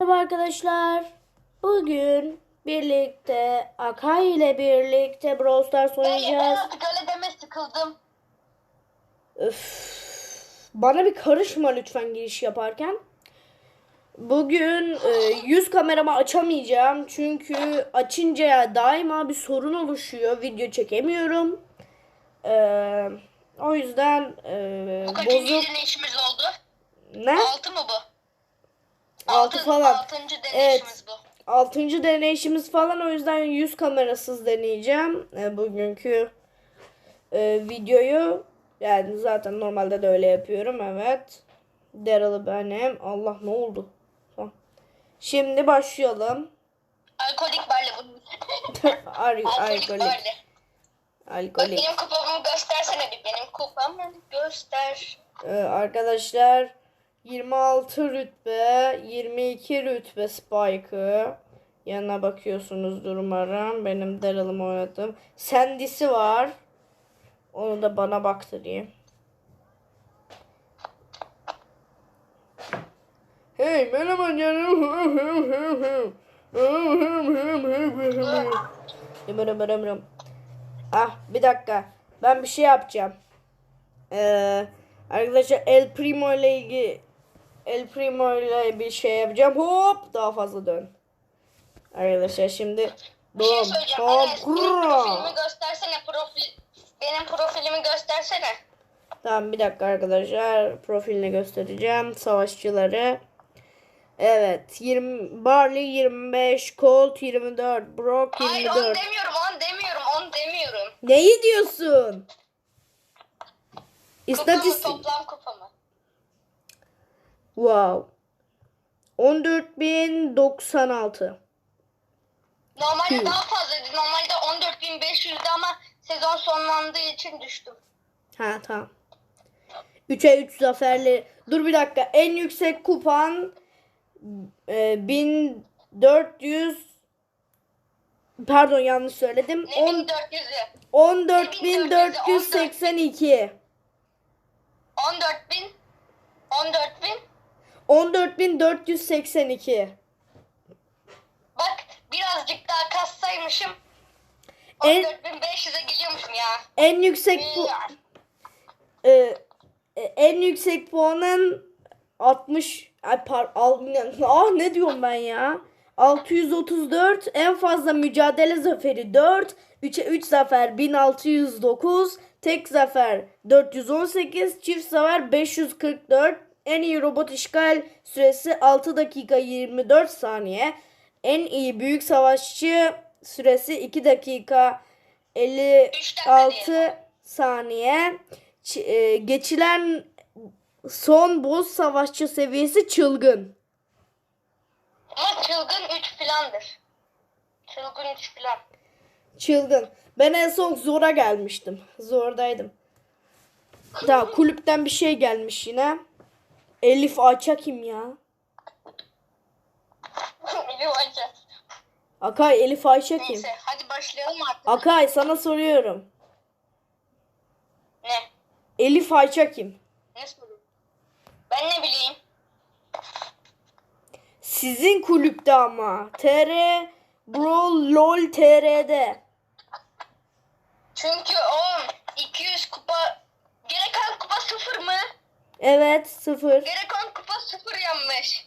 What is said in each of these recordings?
Merhaba arkadaşlar. Bugün birlikte Akay ile birlikte Brawl Stars Ben oynayacağız. artık öyle deme sıkıldım. Öf. Bana bir karışma lütfen giriş yaparken. Bugün e, yüz kameramı açamayacağım. Çünkü açınca daima bir sorun oluşuyor. Video çekemiyorum. E, o yüzden e, Bu bozuk. deneyişimiz oldu? Ne? Altı mı bu? Altı falan. Altıncı deneyişimiz bu. Altıncı deneyişimiz falan o yüzden yüz kamerasız deneyeceğim e, bugünkü e, videoyu. Yani zaten normalde de öyle yapıyorum evet. Daryl'ı benim. Allah ne oldu? Şimdi başlayalım. Alkolik barle bunun. Ar Alkolik alkolik. barle. Bak Alkolik. benim kupamı göstersene bir. Benim kupamı göster. E, arkadaşlar 26 rütbe, 22 rütbe Spike'ı. Yanına bakıyorsunuzdur umarım. Benim Daryl'ımı oynadım. Sandy'si var. Onu da bana baktırayım. Hey merhaba canım. Ah bir dakika. Ben bir şey yapacağım. Ee, arkadaşlar El Primo ile ilgili El Primo ile bir şey yapacağım. Hop daha fazla dön. Arkadaşlar şimdi Bir şey söyleyeceğim. dom Enes benim profilimi göstersene. Profil, benim profilimi göstersene. Tamam bir dakika arkadaşlar profilini göstereceğim savaşçıları. Evet 20 Barley 25 Colt 24 Brock Hayır onu 24. demiyorum. Onu demiyorum. Onu demiyorum. Neyi diyorsun? Kupamı İstatistik. toplam kupamı. Wow. 14.096. Normalde Hı. daha fazlaydı. Normalde 14.500'dü ama sezon sonlandığı için düştüm. Ha tamam. 3'e 3 zaferli. Dur bir dakika. En yüksek kupan e, 1400 Pardon yanlış söyledim. Ne On- 1400'ü? 14482. 14.000 14.000 14482. Bak birazcık daha kassaymışım. En- 14.500'e geliyormuşum ya. En yüksek bu Milyar. e, e, en yüksek puanın 60 ay par al, ah ne diyorum ben ya 634 en fazla mücadele zaferi 4 3'e 3 zafer 1609 tek zafer 418 çift zafer 544 en iyi robot işgal süresi 6 dakika 24 saniye en iyi büyük savaşçı süresi 2 dakika 56 saniye Ç- e, geçilen son boss savaşçı seviyesi çılgın. Ama çılgın 3 filandır. Çılgın 3 filan. Çılgın. Ben en son Zor'a gelmiştim. Zor'daydım. Tamam kulüpten bir şey gelmiş yine. Elif Ayça kim ya? İyi olacak. Akay Elif Ayça kim? Neyse hadi başlayalım artık. Akay sana soruyorum. Ne? Elif Ayça kim? Ne soruyorsun? Ben ne bileyim. Sizin kulüpte ama. TR Brawl LOL TR'de. Çünkü o 200 kupa gereken kupa sıfır mı? Evet sıfır. Gereken kupa sıfır yanmış.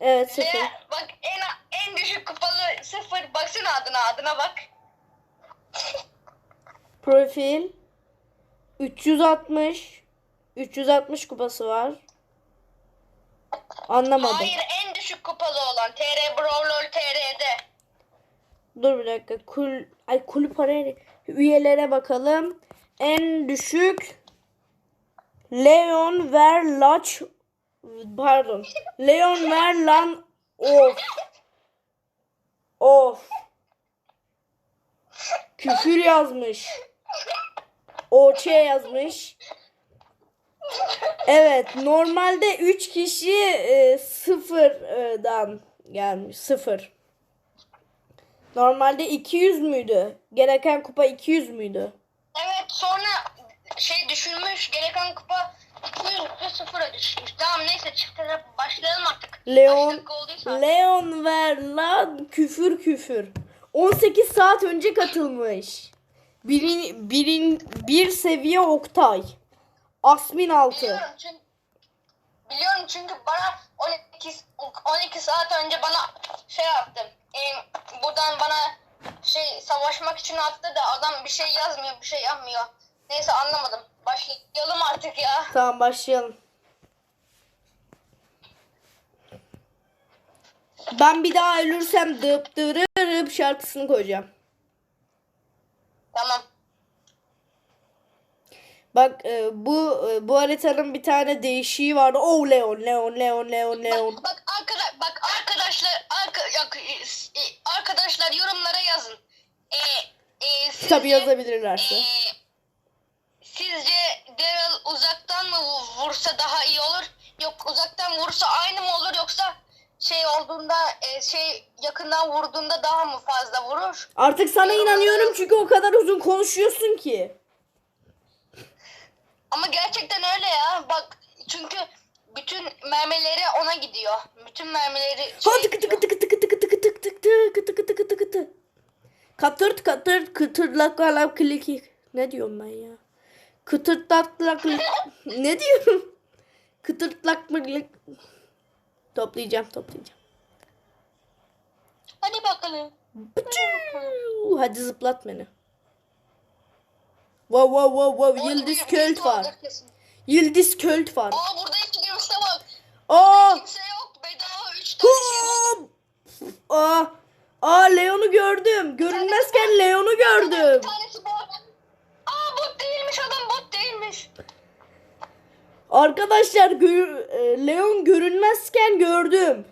Evet Ve sıfır. bak en en düşük kupalı sıfır. Baksana adına adına bak. Profil 360 360 kupası var. Anlamadım. Hayır en düşük kupalı olan TR Brawl TR'de. Dur bir dakika. Kul Ay kulüp araya üyelere bakalım. En düşük Leon Verlaç pardon. Leon Verlan of. Of. Küfür yazmış. OÇ yazmış. Evet normalde 3 kişi e, sıfırdan gelmiş. Sıfır. Normalde 200 müydü? Gereken kupa 200 müydü? Evet sonra şey düşürmüş gereken kupa 200 sıfıra düşmüş. Tamam neyse çiftlere başlayalım artık. Leon. Leon ver lan küfür küfür. 18 saat önce katılmış. Birin, birin, bir seviye Oktay. Asmin 6. Biliyorum çünkü biliyorum çünkü bana 12 12 saat önce bana şey yaptı. E, buradan bana şey savaşmak için attı da adam bir şey yazmıyor, bir şey yapmıyor. Neyse anlamadım. Başlayalım artık ya. Tamam başlayalım. Ben bir daha ölürsem dıp dırırıp şarkısını koyacağım. Tamam. Bak e, bu e, bu haritanın bir tane değişiği vardı. Oh Leon, Leon, Leon, Leon, Leon. Bak, bak arkadaş bak arkadaşlar arka, e, arkadaşlar yorumlara yazın. E, e, sizce, Tabii yazabilirlerse. e, vursa daha iyi olur? Yok uzaktan vursa aynı mı olur yoksa şey olduğunda e, şey yakından vurduğunda daha mı fazla vurur? Artık sana inanıyorum çünkü o kadar uzun konuşuyorsun ki. Ama gerçekten öyle ya. Bak çünkü bütün mermileri ona gidiyor. Bütün mermileri şey Ha tıkı tıkı tıkı tıkı tıkı tıkı tık tık tıkı tıkı tıkı tıkı tık. Katır katır kıtırlak alap kliki. Ne diyorum ben ya? Kıtırtlak Ne diyorum? Kıtırtlak mı? Toplayacağım toplayacağım. Hadi bakalım. Pıçıı! Hadi zıplat beni. Wow wow wow wow Yıldız bir- Költ bir var. Yıldız Költ var. Aa burada iki girmişte bak. Aa! Kimse yok. Bedava üç tane şey. Hop! Aa! Aa Leon'u gördüm. Görünmezken Leon'u Bir gördüm. tanesi bot. Aa bot değilmiş adam değilmiş. Arkadaşlar gö- e, Leon görünmezken gördüm.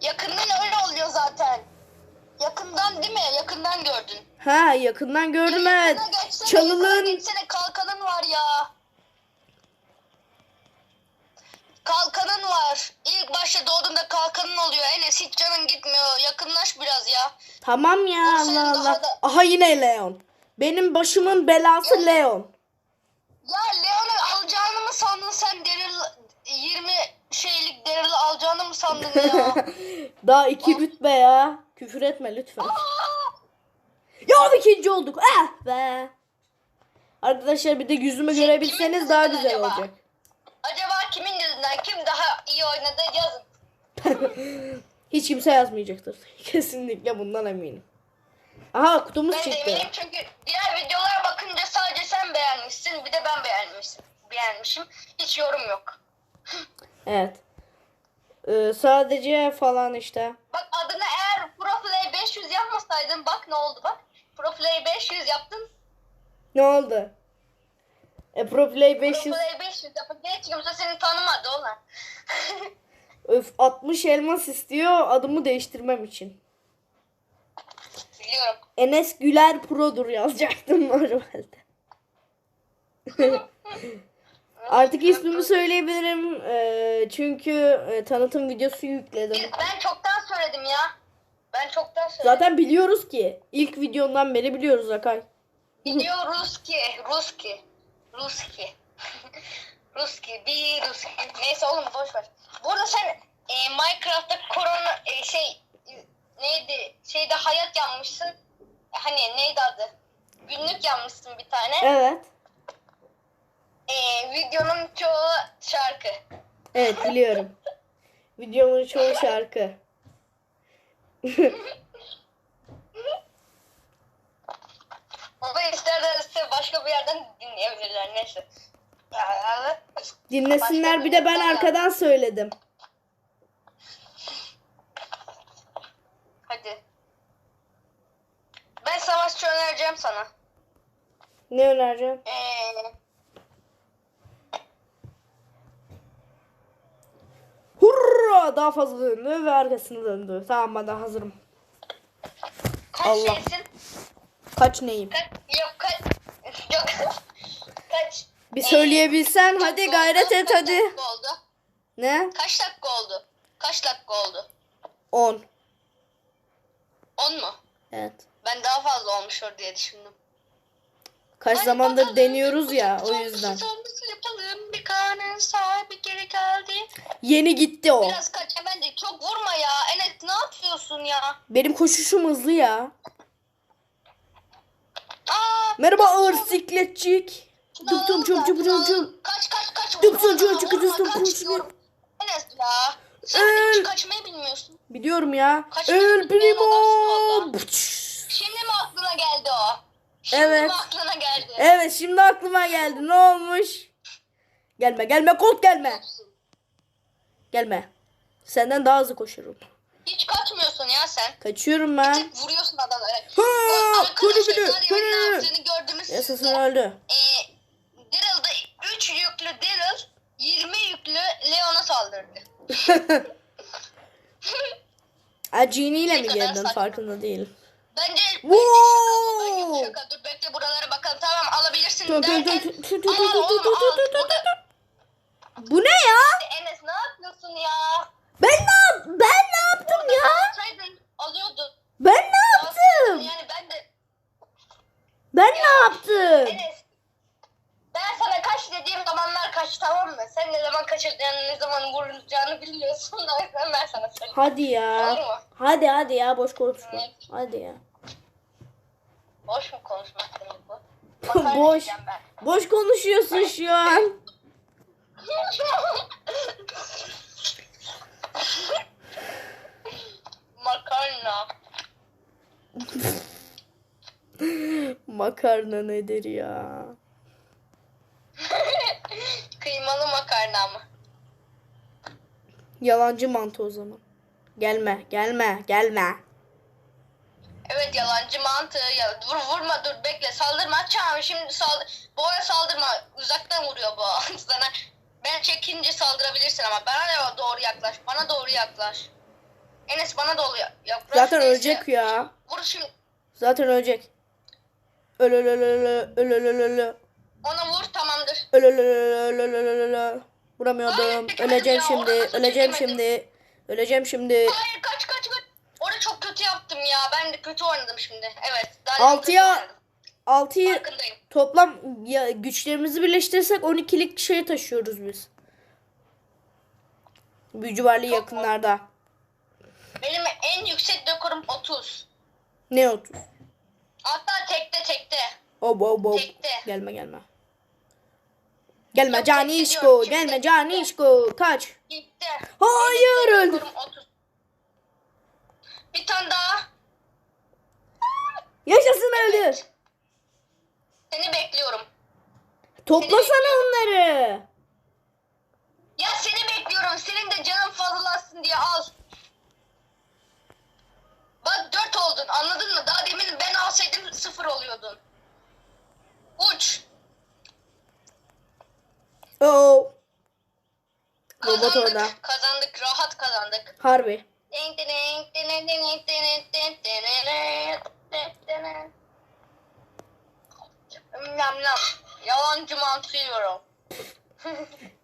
Yakından öyle oluyor zaten. Yakından değil mi? Yakından gördün. Ha yakından gördüm evet. Yakına geçsene, Çalılığın geçsene kalkanın var ya. Kalkanın var. İlk başta doğduğunda kalkanın oluyor. Enes hiç canın gitmiyor. Yakınlaş biraz ya. tamam ya Allah Allah. da- Aha yine Leon. Benim başımın belası Leon. Ya Leon'u alacağını mı sandın sen Daryl 20 şeylik Daryl'ı alacağını mı sandın ya? Daha iki rütbe ya. Küfür etme lütfen. Ya ikinci olduk. Eh be. Arkadaşlar bir de yüzümü Şey, görebilseniz daha güzel acaba? olacak. Acaba kimin yüzünden kim daha iyi oynadı yazın. Hiç kimse yazmayacaktır. Kesinlikle bundan eminim. Aha kutumuz Ben çıktı. eminim çünkü diğer videolara bakınca sadece sen beğenmişsin bir de ben beğenmişim. Beğenmişim. Hiç yorum yok. Evet. Ee, sadece falan işte. Bak adına eğer Profilay 500 yapmasaydın bak ne oldu bak. Profilay 500 yaptın. Ne oldu? E Proplay 500 Profilay 500 yapınca hiç kimse seni tanımadı ulan. öf 60 elmas istiyor adımı değiştirmem için. Biliyorum. Enes Güler Pro'dur yazacaktım normalde. Artık ismimi söyleyebilirim. Ee, çünkü e, tanıtım videosu yükledim. Ben çoktan söyledim ya. Ben çoktan söyledim. Zaten biliyoruz ki. ilk videondan beri biliyoruz Akay. Biliyoruz ki Ruski. Ruski. Ruski. Bir Ruski. Neyse oğlum boş ver. Burada sen e, Minecraft'ta korona e, şey e, neydi? Şeyde hayat yanmışsın. Hani neydi adı? Günlük yanmışsın bir tane. Evet. E, videonun çoğu şarkı. Evet biliyorum. Videomun çoğu şarkı. Onu isterlerse başka bir yerden dinleyebilirler. Neyse. Dinlesinler bir de ben arkadan söyledim. Hadi. Ben savaşçı önereceğim sana. Ne önereceğim? Ee, Hurra! Daha fazla döndü ve arkasını döndü. Tamam ben de hazırım. kaç Allah. şeysin? Kaç neyim? Kaç? Yok kaç? Yok. kaç? Bir söyleyebilsen Kaç hadi oldu? gayret et Kaç hadi. dakika oldu? Ne? Kaç dakika oldu? Kaç dakika oldu? 10. 10 mu? Evet. Ben daha fazla olmuştur diye düşündüm. Kaç Hadi zamandır bakalım. deniyoruz ya o yüzden. Yapalım. Bir kanın sahibi geri geldi. Yeni gitti o. Biraz kaç hemen de çok vurma ya. Enes ne yapıyorsun ya? Benim koşuşum hızlı ya. Aa, Merhaba ağır sikletçik. çum şunu çum alalım. çum. Kaç kaç kaç. Çum çum kaç çum diyorum. Enes ya. Sen Öl. hiç kaçmayı bilmiyorsun. Biliyorum ya. Bilmeyen adamsın primo. Şimdi mi aklına geldi o? Şimdi Evet. mi aklına geldi? Evet şimdi aklıma geldi. Ne olmuş? Gelme gelme Colt gelme. Gelme. Senden daha hızlı koşurum. Hiç kaçmıyorsun ya sen. Kaçıyorum ben. Tık vuruyorsun adamları. Ha, kulübünü, kulübünü. gördünüz de. öldü. Ee, Daryl'da 3 yüklü Daryl 20 yüklü Leon'a saldırdı. Genie ile mi kadar saçma. farkında değil. Bence, Wow. bu. Şaka. Dur bekle buralara bakalım. Tamam alabilirsin Dur, dur, derken. dur, dur, dur, Aman dur, oğlum dur, al. dur, dur, dur, Burada Bu ne ya? Enes ne yapıyorsun ya? Ben ne yap ben ne yaptım ya? Ben ne yaptım? Yani ben de Ben ne yaptım? Enes ben sana kaç dediğim zamanlar kaç tamam mı? Sen ne zaman kaçıracağını, ne zaman vurulacağını bilmiyorsun. O yüzden ben sana söyleyeyim. Hadi ya. Olur mu? Hadi hadi ya boş konuşma. Evet. Hadi ya. Boş mu konuşmak demek bu? Boş. ben. Boş konuşuyorsun şu an. Makarna. Makarna nedir ya? Kıymalı makarna mı? Yalancı mantı o zaman. Gelme, gelme, gelme. Evet yalancı mantı. Ya, vur vurma dur bekle saldırma çağım şimdi sal boya saldırma uzaktan vuruyor bu sana. Ben çekince saldırabilirsin ama bana doğru yaklaş. Bana doğru yaklaş. Enes bana doğru yaklaş. Zaten Neyse. ölecek ya. Vur şimdi. Zaten ölecek. Öl öl öl öl öl öl öl öl. Ona vur. Tamamdır. Öl öleceğim şimdi. Öleceğim şimdi. Öleceğim şimdi. Hayır kaç kaç kaç. Orada çok kötü yaptım ya. Ben de kötü oynadım şimdi. Evet. 6'ya 6'yı toplam ya güçlerimizi birleştirsek 12'lik şey taşıyoruz biz. Büyücü yakınlarda. Benim en yüksek dekorum 30. Ne 30? Hatta tekte tekte. Ob ob. Tekte. Gelme gelme. Gelme Yok, cani çekti işko. diyorum, Gelme çekti. cani işko. Kaç. Gitti. Hayır, öldü. rekorum 30. Bir tane daha. Yaşasın öldü. Seni bekliyorum. Toplasana onları. Ya seni bekliyorum. Senin de canın fazlalasın diye al. Bak 4 oldun anladın mı? Daha demin ben alsaydım 0 oluyordun. Uç. Oo. Robot Kazandık. orada. Kazandık. Rahat kazandık. Harbi. Nam nam. Yalancı mantı yiyorum.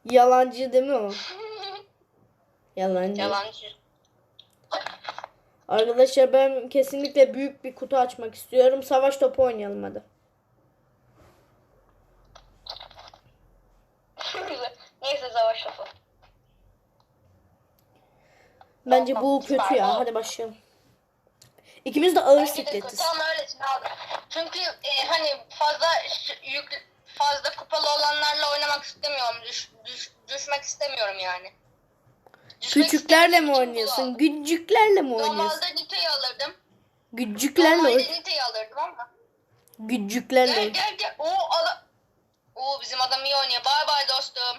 Yalancı değil mi o? Yalancı. Yalancı. Arkadaşlar ben kesinlikle büyük bir kutu açmak istiyorum. Savaş topu oynayalım hadi. Neyse savaş topu. Bence bu kötü ya. Hadi başlayalım. İkimiz de ağır sikletiz. öylesine aldım. Çünkü e, hani fazla yük fazla kupalı olanlarla oynamak istemiyorum. Düş, düş, düşmek istemiyorum yani. Düşmek Küçüklerle mi oynuyorsun? Gücüklerle mi oynuyorsun? Normalde Nite'yi alırdım. Gücüklerle Normalde Nite'yi alırdım ama. Gücüklerle Gel gel gel. Oo adam. Oo bizim adam iyi oynuyor. Bay bay dostum.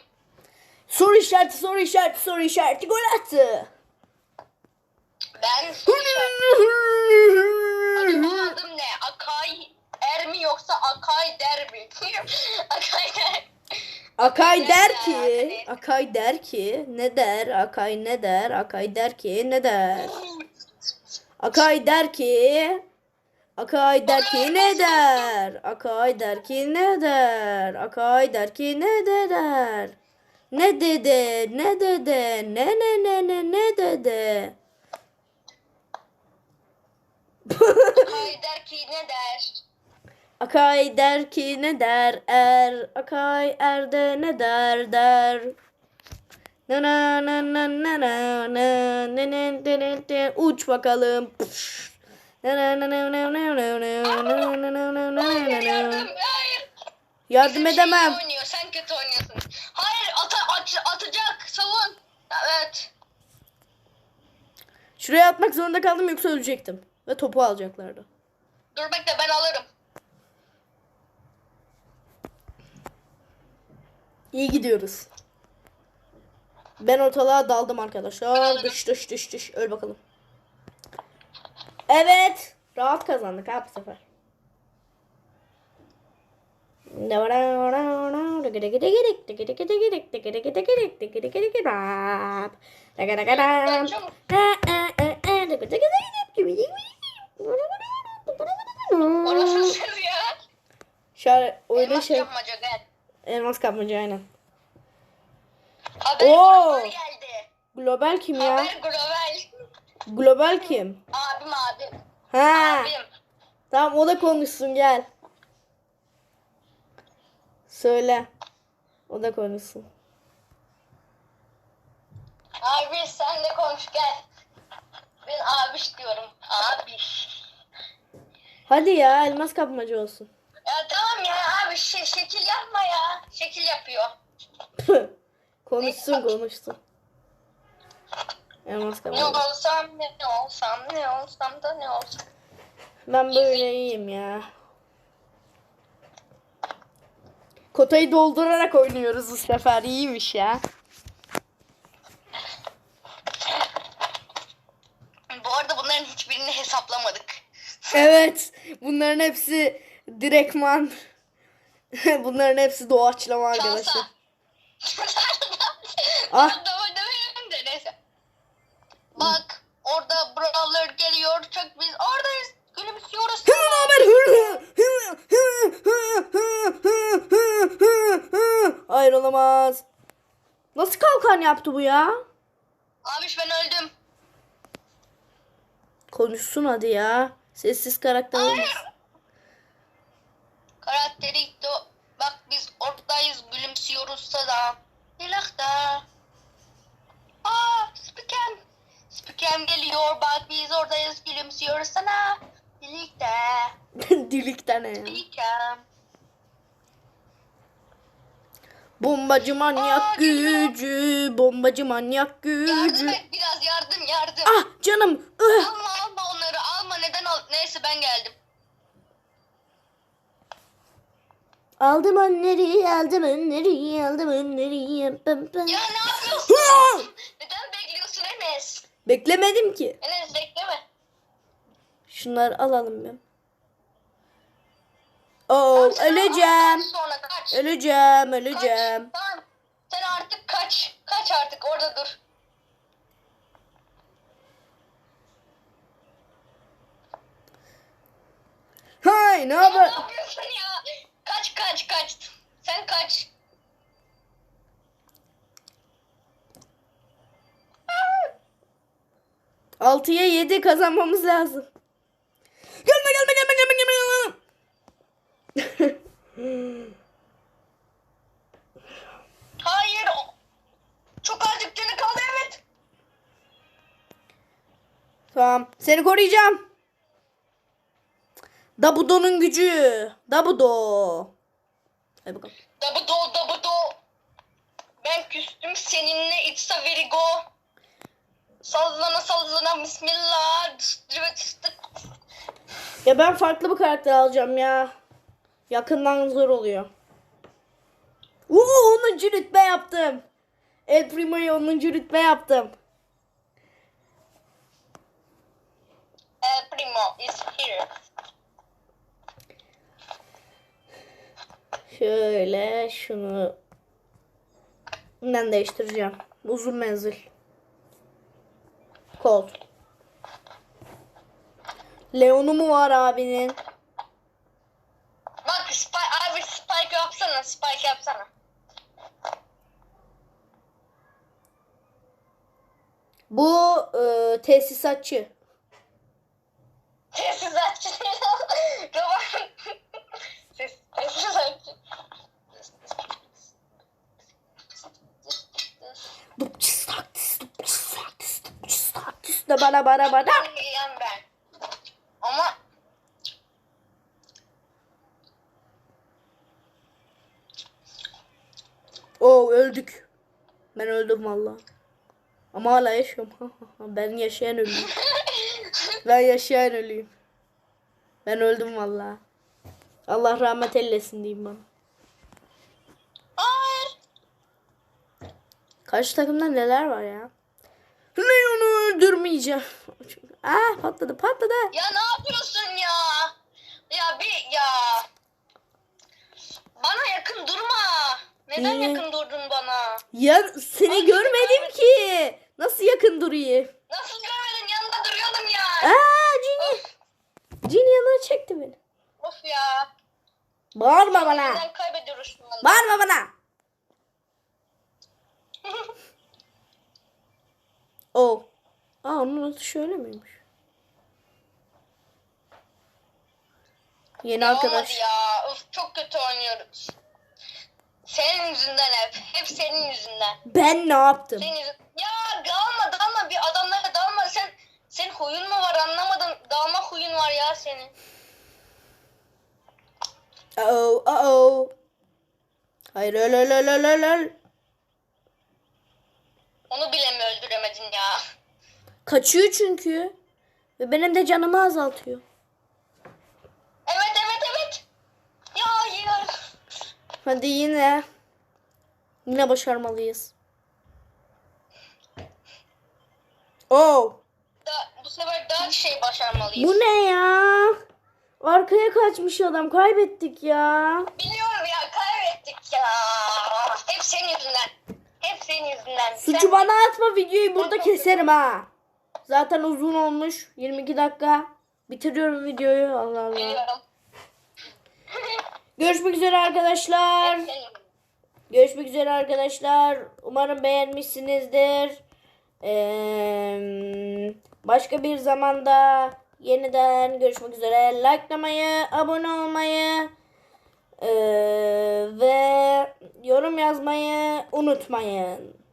Soru işareti, soru işareti, soru işareti gol attı. Ben adım ne? Akay Er mi yoksa Akay Der mi? Akay Der. Akay der ki. Akay der ki, ne der? Akay ne der? Akay der ki, ne der? Akay der ki, Akay der ki ne der? Akay der ki ne der? Akay der ki ne de der? Ne dedi? Ne dedi? Ne ne ne ne ne dedi? Akay der ki ne der? Akay der ki ne der er. Akay erde ne der der. Na na na na na na na na na na na na uç bakalım. Na na na na na na na na na na na na na na yardım. na. Hayır. Yardım şey edemem. oynuyor. Sen kötü oynuyorsun. Hayır ata, at, atacak. Savun. Evet. Şuraya atmak zorunda kaldım yoksa ölecektim. Ve topu alacaklardı. Dur bekle ben alırım. İyi gidiyoruz. Ben ortalığa daldım arkadaşlar. Dış dış dış dış. Öl bakalım. Evet. Rahat kazandık ha bu sefer. Orası siz ya. Şöyle öyle Elmas şey. yapmaca gel. Elmas kapmaca aynen. Haber Oo. global geldi. Global kim ya? Haber global. Global kim? Abim abim. Ha. Abim. Tamam o da konuşsun gel. Söyle. O da konuşsun. Abi sen de konuş gel. Ben abiş diyorum. Abiş. Hadi ya elmas kapmaca olsun. Ya tamam ya abi şey, şekil yapma ya. Şekil yapıyor. konuşsun konuşsun. Elmas Ne kapmaca. olsam ne olsam ne olsam da ne olsam. Ben böyle iyiyim ya. Kotayı doldurarak oynuyoruz bu sefer. İyiymiş ya. Bu arada bunların hiçbirini hesaplamadık. Evet. Bunların hepsi direktman. bunların hepsi doğaçlama arkadaşlar. Ah. Bak orada brawler geliyor. Çok biz oradayız. Gülümsüyoruz. Ne haber? Hayır olamaz. Nasıl kalkan yaptı bu ya? Abiş ben öldüm. Konuşsun hadi ya. Sessiz karakter olmaz. Hayır. Karakterikto. Bak biz oradayız gülümsüyoruz sana. Hilakta. Aa spikem. Spikem geliyor bak biz oradayız gülümsüyoruz sana. Birlikte. Dilikten ne? Spikem. Bombacı manyak Aa, gücü. Bombacı manyak Yardım gücü. et biraz yardım yardım. Ah canım. Ih. Alma alma onları alma neden al. Neyse ben geldim. Aldım önleri, aldım önleri, aldım önleri. Pım pım. Ya ne yapıyorsun? Neden bekliyorsun Enes? Beklemedim ki. Enes bekleme. Şunları alalım ben. Oo, Sen öleceğim. kaç Sonra kaç. Öleceğim, Kaç. öleceğim. Tamam. Sen artık kaç. Kaç artık orada dur. Hay ne haber? ne yapıyorsun ya? Kaç kaç kaç. Sen kaç. Altıya yedi kazanmamız lazım. Gelme gelme gelme gelme gelme. Hayır. o- Çok azıcık canı kaldı evet. tamam. Seni koruyacağım. Dabudo'nun gücü. Dabudo. Hadi bakalım. Dabudo dabudo. Ben küstüm seninle it's a very go. Sallana sallana bismillah. Ya ben farklı bir karakter alacağım ya. Yakından zor oluyor. Uuu 10. rütbe yaptım. El Primo'yu 10. rütbe yaptım. El primo is here. Şöyle şunu ben değiştireceğim. Uzun menzil. Colt. Leon'u mu var abinin? Bak spike, abi spike yapsana, spike yapsana. Bu e, tesisatçı. Üstte bana bana bana. Ben yiyen ben. Ama Oo öldük. Ben öldüm valla. Ama hala yaşıyorum. ben yaşayan ölüyüm. Ben yaşayan ölüyüm. Ben öldüm valla. Allah rahmet eylesin diyeyim bana. hayır. Karşı takımda neler var ya? Leon'u öldürmeyeceğim. Ah patladı patladı. Ya ne yapıyorsun ya? Ya bir ya. Bana yakın durma. Neden Niye? yakın durdun bana? Ya seni görmedim ki. Nasıl yakın durayım? Nasıl görmedin? Yanında duruyordum ya. Aa Cini. Cini yanına çekti beni. Of ya. Bağırma bana. Neden kaybediyoruz şu anda? Bağırma bana. Oh. Aa onun adı şöyle miymiş? Yeni Olmadı arkadaş. ya. Of çok kötü oynuyoruz. Senin yüzünden hep. Hep senin yüzünden. Ben ne yaptım? Senin yüzünden. Ya dalma dalma bir adamlara dalma. Sen senin huyun mu var anlamadım. Dalma huyun var ya senin. Oh oh. Hayır öl öl öl öl öl. Onu bile mi öldüremedin ya? Kaçıyor çünkü. Ve benim de canımı azaltıyor. Evet evet evet. Ya hayır. Hadi yine. Yine başarmalıyız. Oh. Da, bu sefer daha şey başarmalıyız. Bu ne ya? Arkaya kaçmış adam. Kaybettik ya. Biliyorum ya kaybettik ya. Hep senin yüzünden. Hep senin yüzünden. Suçu Sen- bana atma videoyu burada keserim ha. Zaten uzun olmuş. 22 dakika. Bitiriyorum videoyu. Allah Allah. Görüşmek üzere arkadaşlar. Görüşmek üzere arkadaşlar. Umarım beğenmişsinizdir. Ee, başka bir zamanda yeniden görüşmek üzere. Likelamayı, abone olmayı ee, ve yorum yazmayı unutmayın.